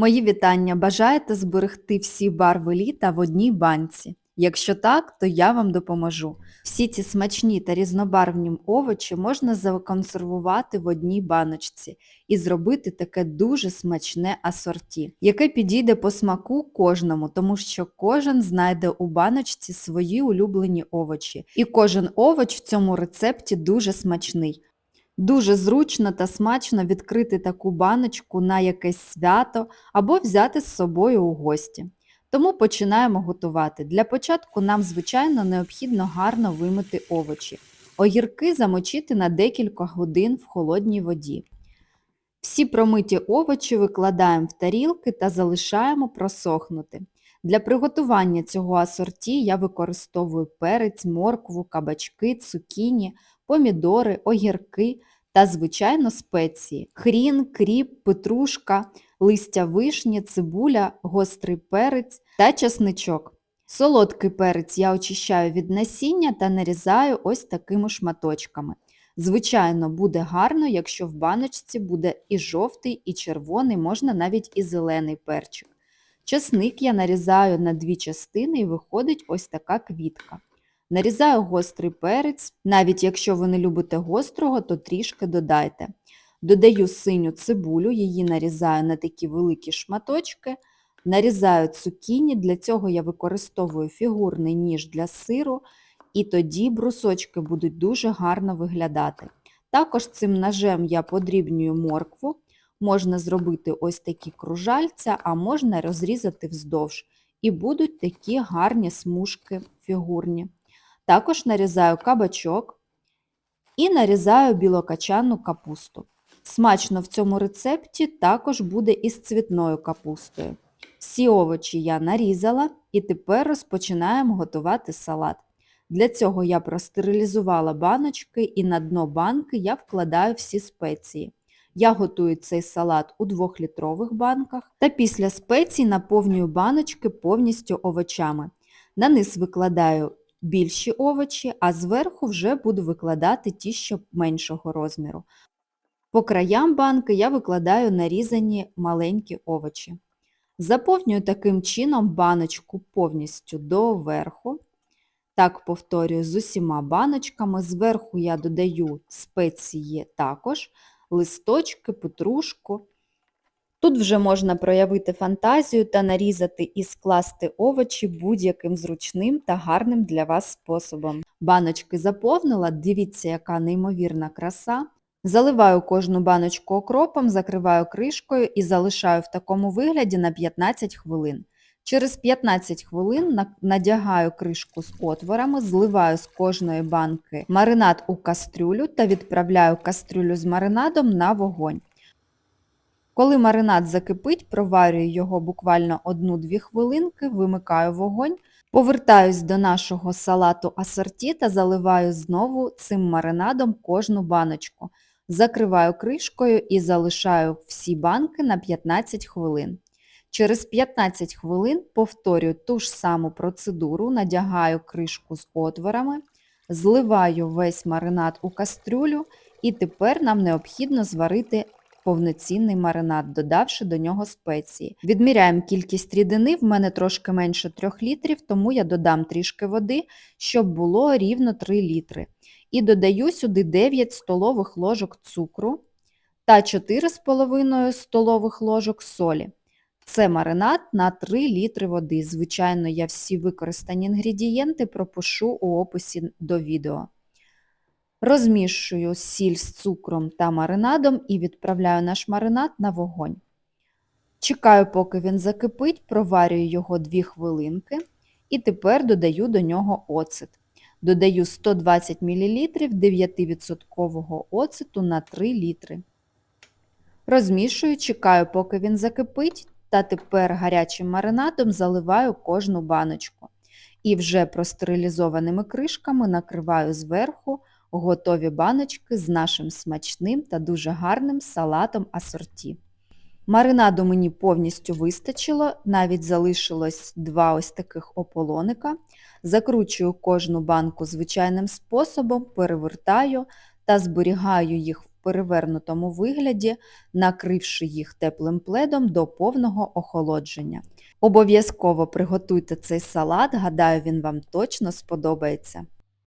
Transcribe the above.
Мої вітання! Бажаєте зберегти всі барви літа в одній банці? Якщо так, то я вам допоможу. Всі ці смачні та різнобарвні овочі можна законсервувати в одній баночці і зробити таке дуже смачне асорті, яке підійде по смаку кожному, тому що кожен знайде у баночці свої улюблені овочі. І кожен овоч в цьому рецепті дуже смачний. Дуже зручно та смачно відкрити таку баночку на якесь свято або взяти з собою у гості. Тому починаємо готувати. Для початку нам, звичайно, необхідно гарно вимити овочі. Огірки замочити на декілька годин в холодній воді. Всі промиті овочі викладаємо в тарілки та залишаємо просохнути. Для приготування цього асорті я використовую перець, моркву, кабачки, цукіні, помідори, огірки та, звичайно, спеції. Хрін, кріп, петрушка, листя вишні, цибуля, гострий перець та часничок. Солодкий перець я очищаю від насіння та нарізаю ось такими шматочками. Звичайно, буде гарно, якщо в баночці буде і жовтий, і червоний, можна навіть і зелений перчик. Часник я нарізаю на дві частини і виходить ось така квітка. Нарізаю гострий перець, навіть якщо ви не любите гострого, то трішки додайте. Додаю синю цибулю, її нарізаю на такі великі шматочки. Нарізаю цукіні, для цього я використовую фігурний ніж для сиру, і тоді брусочки будуть дуже гарно виглядати. Також цим ножем я подрібнюю моркву, можна зробити ось такі кружальця, а можна розрізати вздовж. І будуть такі гарні смужки фігурні. Також нарізаю кабачок і нарізаю білокачанну капусту. Смачно в цьому рецепті також буде із цвітною капустою. Всі овочі я нарізала і тепер розпочинаємо готувати салат. Для цього я простерилізувала баночки і на дно банки я вкладаю всі спеції. Я готую цей салат у 2-літрових банках та після спецій наповнюю баночки повністю овочами. На низ викладаю більші овочі, а зверху вже буду викладати ті, що меншого розміру. По краям банки я викладаю нарізані маленькі овочі. Заповнюю таким чином баночку повністю до верху. Так повторюю з усіма баночками. Зверху я додаю спеції також, листочки, петрушку. Тут вже можна проявити фантазію та нарізати і скласти овочі будь-яким зручним та гарним для вас способом. Баночки заповнила, дивіться, яка неймовірна краса. Заливаю кожну баночку окропом, закриваю кришкою і залишаю в такому вигляді на 15 хвилин. Через 15 хвилин надягаю кришку з отворами, зливаю з кожної банки маринад у кастрюлю та відправляю кастрюлю з маринадом на вогонь. Коли маринад закипить, проварюю його буквально 1-2 хвилинки, вимикаю вогонь, повертаюсь до нашого салату асорті та заливаю знову цим маринадом кожну баночку. Закриваю кришкою і залишаю всі банки на 15 хвилин. Через 15 хвилин повторюю ту ж саму процедуру, надягаю кришку з отворами, зливаю весь маринад у кастрюлю і тепер нам необхідно зварити повноцінний маринад, додавши до нього спеції. Відміряємо кількість рідини, в мене трошки менше 3 літрів, тому я додам трішки води, щоб було рівно 3 літри. І додаю сюди 9 столових ложок цукру та 4,5 столових ложок солі. Це маринад на 3 літри води. Звичайно, я всі використані інгредієнти пропишу у описі до відео. Розмішую сіль з цукром та маринадом і відправляю наш маринад на вогонь. Чекаю, поки він закипить, проварюю його 2 хвилинки і тепер додаю до нього оцет. Додаю 120 мл 9% оцету на 3 літри. Розмішую, чекаю, поки він закипить, та тепер гарячим маринадом заливаю кожну баночку. І вже простерилізованими кришками накриваю зверху готові баночки з нашим смачним та дуже гарним салатом асорті. Маринаду мені повністю вистачило, навіть залишилось два ось таких ополоника. Закручую кожну банку звичайним способом, перевертаю та зберігаю їх перевернутому вигляді, накривши їх теплим пледом до повного охолодження. Обов'язково приготуйте цей салат, гадаю, він вам точно сподобається.